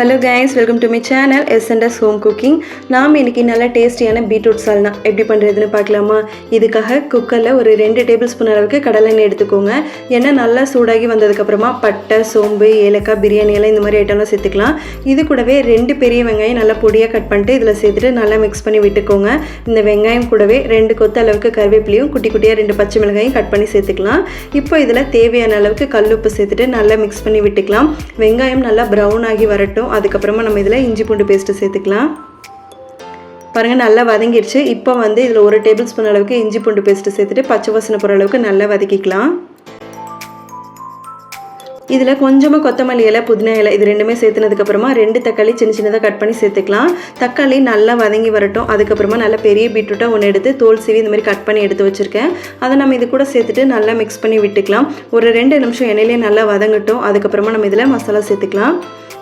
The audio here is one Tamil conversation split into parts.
Hello guys welcome to my channel SNS home cooking நாம் இன்னைக்கு நல்ல டேஸ்டியான பீட்ரூட் சால்னா எப்படி பண்ணுறதுன்னு பார்க்கலாமா? இதுக்காக குக்கரில் ஒரு ரெண்டு டேபிள் ஸ்பூன் அளவுக்கு கடலெண்ணெய் எடுத்துக்கோங்க. எண்ணெய் நல்லா சூடாகி வந்ததுக்கப்புறமா பட்டை சோம்பு ஏலக்காய் பிரியாணி எல்லாம் இந்த மாதிரி ஐட்டம்லாம் சேர்த்துக்கலாம். இது கூடவே ரெண்டு பெரிய வெங்காயம் நல்லா பொடியாக கட் பண்ணிட்டு இதில் சேர்த்துட்டு நல்லா மிக்ஸ் பண்ணி விட்டுக்கோங்க. இந்த வெங்காயம் கூடவே ரெண்டு கொத்து அளவுக்கு கருவேப்பிலையும் குட்டி குட்டியாக ரெண்டு பச்சை மிளகாயும் கட் பண்ணி சேர்த்துக்கலாம். இப்போ இதில் தேவையான அளவுக்கு கல்லுப்பு சேர்த்துட்டு நல்லா மிக்ஸ் பண்ணி விட்டுக்கலாம். வெங்காயம் நல்லா ப்ரௌன் ஆகி வரட்டும். அதுக்கப்புறமா நம்ம இதில் இஞ்சி பூண்டு பேஸ்ட்டு சேர்த்துக்கலாம். பாருங்கள் நல்லா வதங்கிடுச்சு இப்போ வந்து இதில் ஒரு டேபிள் ஸ்பூன் அளவுக்கு இஞ்சி பூண்டு பேஸ்ட்டு சேர்த்துட்டு பச்சை வாசனை போகிற அளவுக்கு நல்லா வதக்கிக்கலாம். இதில் கொஞ்சமாக கொத்தமல்லி இலை புதினா இலை இது ரெண்டுமே சேர்த்துனதுக்கப்புறமா ரெண்டு தக்காளி சின்ன சின்னதாக கட் பண்ணி சேர்த்துக்கலாம். தக்காளி நல்லா வதங்கி வரட்டும். அதுக்கப்புறமா நல்லா பெரிய பீட்ரூட்டாக ஒன்று எடுத்து தோல் சீவி இந்த மாதிரி கட் பண்ணி எடுத்து வச்சுருக்கேன். அதை நம்ம இது கூட சேர்த்துட்டு நல்லா மிக்ஸ் பண்ணி விட்டுக்கலாம். ஒரு ரெண்டு நிமிஷம் எண்ணெயிலே நல்லா வதங்கட்டும். அதுக்கப்புறமா நம்ம இதில் மசாலா சேர்த்துக்கலாம்.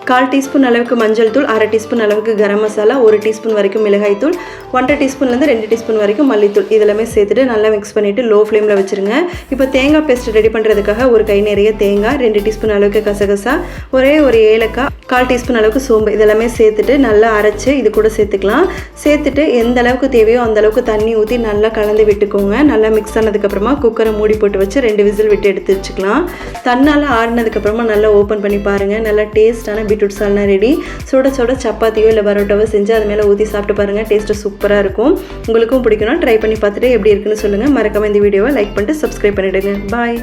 கால் டீஸ்பூன் அளவுக்கு மஞ்சள் தூள் அரை டீஸ்பூன் அளவுக்கு கரம் மசாலா ஒரு டீஸ்பூன் வரைக்கும் மிளகாய் தூள் ஒன்றரை டீஸ்பூன்லேருந்து ரெண்டு டீஸ்பூன் வரைக்கும் மல்லித்தூள் இதெல்லாமே சேர்த்துட்டு நல்லா மிக்ஸ் பண்ணிவிட்டு லோ ஃப்ளேமில் வச்சுருங்க. இப்போ தேங்காய் பேஸ்ட் ரெடி பண்ணுறதுக்காக ஒரு கை நிறைய தேங்காய் ரெண்டு டீஸ்பூன் அளவுக்கு கசகசா ஒரே ஒரு ஏலக்காய் கால் டீஸ்பூன் அளவுக்கு சோம்பு இதெல்லாமே சேர்த்துட்டு நல்லா அரைச்சி இது கூட சேர்த்துக்கலாம். சேர்த்துட்டு எந்த அளவுக்கு தேவையோ அந்த அளவுக்கு தண்ணி ஊற்றி நல்லா கலந்து விட்டுக்கோங்க. நல்லா மிக்ஸ் ஆனதுக்கப்புறமா குக்கரை மூடி போட்டு வச்சு ரெண்டு விசில் விட்டு எடுத்து வச்சுக்கலாம். தன்னால் ஆடினதுக்கப்புறமா நல்லா ஓப்பன் பண்ணி பாருங்கள் நல்லா டேஸ்ட்டான பீட்ரூட் சால்னா ரெடி சுட சுட சப்பாத்தியோ இல்லை பரோட்டாவோ செஞ்சு அது மேலே ஊற்றி சாப்பிட்டு பாருங்கள் டேஸ்ட்டு சூப்பராக இருக்கும். உங்களுக்கும் பிடிக்கும்னா ட்ரை பண்ணி பார்த்துட்டு எப்படி இருக்குன்னு சொல்லுங்கள் மறக்காம இந்த வீடியோவை லைக் பண்ணிட்டு சப்ஸ்கிரைப் பண்ணிவிடுங்க பாய்